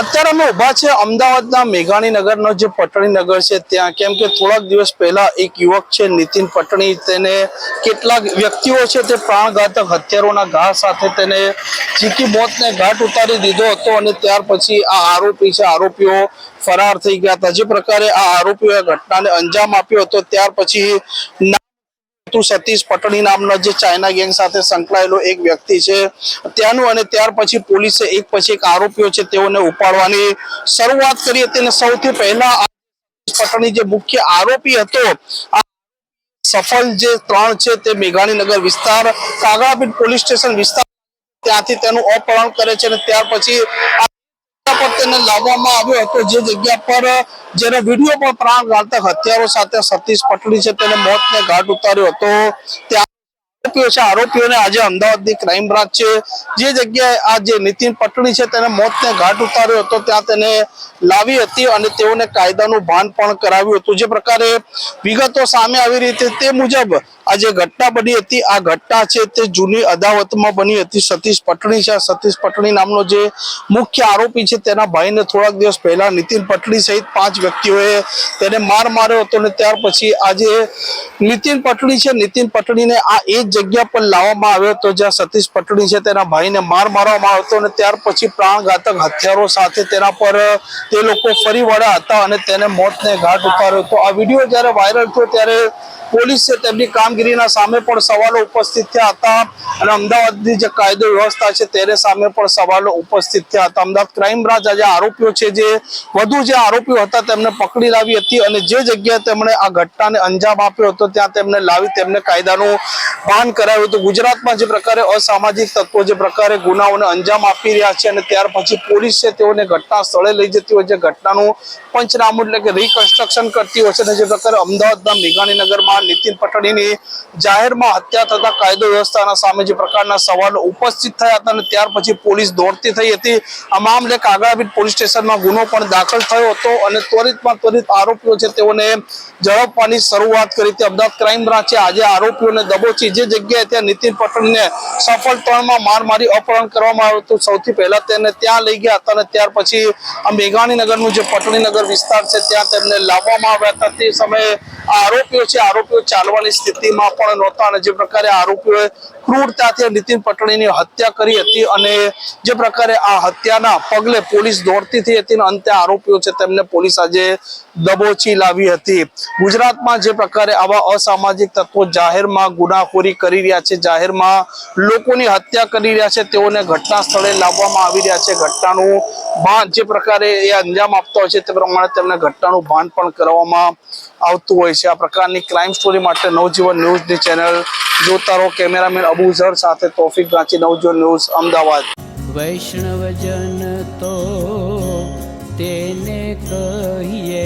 અત્યારે અમે ઊભા છે અમદાવાદના મેઘાણી નગરનો જે પટણી નગર છે, ત્યાં કેમ કે થોડાક દિવસ પહેલા એક યુવક છે, નીતિન પટણી, તેને કેટલાક વ્યક્તિઓ છે તે પ્રાણઘાતક હત્યારોના ઘા સાથે તેને ચીકી મોતને ઘાટ ઉતારી દીધો હતો અને ત્યાર પછી આ આરોપી છે, આરોપીઓ ફરાર થઈ ગયા હતા. જે પ્રકારે આ આરોપીઓએ ઘટનાને અંજામ આપ્યો હતો, ત્યાર પછી ના તું સતીશ પટણી નામનો જે ચાઇના ગેંગ સાથે સંકળાયેલો એક વ્યક્તિ છે. ત્યાંનું અને ત્યાર પછી પોલીસે એક પછી એક આરોપીઓ છે તેઓને ઉપાડવાની શરૂઆત કરી હતી અને સૌથી પહેલા પટણી જે મુખ્ય આરોપી હતો સફળ જે ત્રણ છે તે મેઘાણીનગર વિસ્તાર, કાગડાપીઠ પોલીસ સ્ટેશન વિસ્તાર ત્યાંથી તેનું અપહરણ કરે છે અને ત્યાર પછી તેને લાવવામાં આવ્યો હતો જે જગ્યા પર જેનો વીડિયો પણ પ્રાણઘાતક હત્યારો સાથે સતીશ પટલી છે, તેને મોતને ઘાટ ઉતાર્યો હતો. ત્યાં આરોપીઓને આજે અમદાવાદની ક્રાઇમ બ્રાન્ચ છે. જે જગ્યાએ આ જે નીતિન પટણી છે, તેને મોતને ઘાટ ઉતાર્યો હતો. ત્યાં તેને લાવી હતી અને તેઓને કાયદાનું ભાન પણ કરાવ્યું હતું. જે પ્રકારે વિગતો સામે આવી રહી તે મુજબ આ જે ઘટના બની હતી, આ ઘટના છે તે જૂની અદાવતમાં બની હતી. સતીશ પટણી છે. સતીશ પટણી નામનો જે મુખ્ય આરોપી છે, તેના ભાઈને થોડાક દિવસ પહેલા નીતિન પટણી સહિત પાંચ વ્યક્તિઓએ તેને માર માર્યો હતો અને ત્યાર પછી આજે નીતિન પટણી છે, નીતિન પટણીને આ એ જ જગ્યા પર લાવવામાં આવ્યો હતો જ્યાં સતીશ પટણી છે, તેના ભાઈને માર મારવામાં આવ્યો હતો અને ત્યાર પછી પ્રાણઘાતક હથિયારો સાથે તેના પર તે લોકો ફરી વળ્યા હતા અને તેને મોતને ઘાટ ઉતાર્યો હતો. આ વીડિયો જ્યારે વાયરલ થયો ત્યારે પોલીસ છે તેમની કામગીરીના સામે પણ સવાલો ઉપસ્થિત થયા હતા અને અમદાવાદની જે કાયદો વ્યવસ્થા છે તેને સામે પણ સવાલો ઉપસ્થિત થયા હતા. અમદાવાદ ક્રાઇમ બ્રાન્ચ આજે આરોપીઓ છે જે વધુ જે આરોપીઓ હતા તેમને પકડી લાવી હતી અને જે જગ્યાએ તેમણે આ ઘટનાને અંજામ આપ્યો હતો ત્યાં તેમને લાવી તેમને કાયદાનું ભાન કરાવ્યું હતું. ગુજરાતમાં જે પ્રકારે અસામાજિક તત્વો, જે પ્રકારે ગુનાઓને અંજામ આપી રહ્યા છે અને ત્યાર પછી પોલીસ છે તેઓને ઘટના સ્થળે લઈ જતી હોય છે. ઘટનાનું પંચનામું એટલે કે રિકન્સ્ટ્રક્શન કરતી હોય છે અને જે પ્રકારે અમદાવાદના મેઘાણીનગરમાં નીતિન પટણીની જાહેરમાં હત્યા થતા કાયદો વ્યવસ્થાના સામે જે પ્રકારના સવાલો ઉપસ્થિત થયા હતા અને ત્યાર પછી પોલીસ દોડતી થઈ હતી. આ મામલે કાગડાપીઠ પોલીસ સ્ટેશનમાં ગુનો પણ દાખલ થયો હતો અને ત્વરિતમાં ત્વરિત આરોપીઓ છે તેઓને ઝડપવાની શરૂઆત કરી હતી. અમદાવાદ ક્રાઇમ બ્રાન્ચે આજે આરોપીઓને દબોચી જે જગ્યાએ ત્યાં નીતિન પટણીને સફળ ત્રણમાં માર મારી અપહરણ કરવામાં આવ્યું હતું. સૌથી પહેલા તેને ત્યાં લઈ ગયા હતા અને ત્યાર પછી આ મેઘાણીનગરનું જે પટણીનગર વિસ્તાર છે, ત્યાં તેમને લાવવામાં આવ્યા હતા. તે સમયે આરોપીઓ છે, આરોપીઓ ચાલવાની સ્થિતિમાં પણ નહોતા અને જે પ્રકારે આરોપીઓએ ક્રૂરતાથી નીતિન પટણીની હત્યા કરી હતી અને જે પ્રકારે આ હત્યાના પગલે પોલીસ દોડતી થઈ હતી અને અંતે આરોપીઓ છે તેમને પોલીસ આજે દબોચી લાવી હતી. ગુજરાતમાં જે પ્રકારે આવા અસામાજિક તત્વો જાહેરમાં ગુનાખોરી કરી રહ્યા છે, જાહેરમાં લોકોની હત્યા કરી રહ્યા છે, તેઓને ઘટના સ્થળે લાવવામાં આવી રહ્યા છે. ઘટનાનું ભાન જે પ્રકારે એ અંજામ આપતા હોય છે તે પ્રમાણે તેમને ઘટનાનું ભાન પણ કરવામાં આવતું હોય છે. આ પ્રકારની ક્રાઇમ સ્ટોરી માટે નવજીવન ન્યૂઝની ચેનલ જોતા રહો કેમેરામેન અબુ ઝર સાથે તોફિક ગાંચી, નવજીવન ન્યૂઝ, અમદાવાદ. વૈષ્ણવજન તો તેને કહીએ